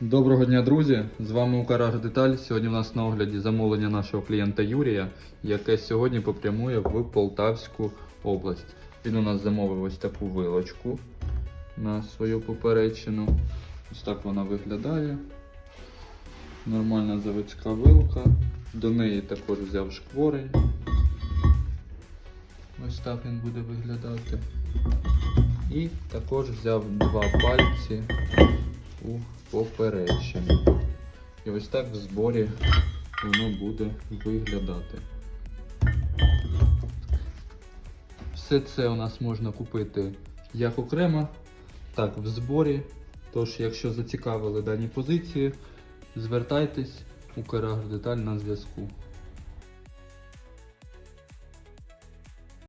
Доброго дня, друзі! З вами Укараж Деталь. Сьогодні в нас на огляді замовлення нашого клієнта Юрія, яке сьогодні попрямує в Полтавську область. Він у нас замовив ось таку вилочку на свою поперечину. Ось так вона виглядає. Нормальна заводська вилка. До неї також взяв шквори. Ось так він буде виглядати. І також взяв два пальці у поперечину. І ось так в зборі воно буде виглядати. Все це у нас можна купити як окремо, так в зборі. Тож, якщо зацікавили дані позиції, звертайтесь у Деталь на зв'язку.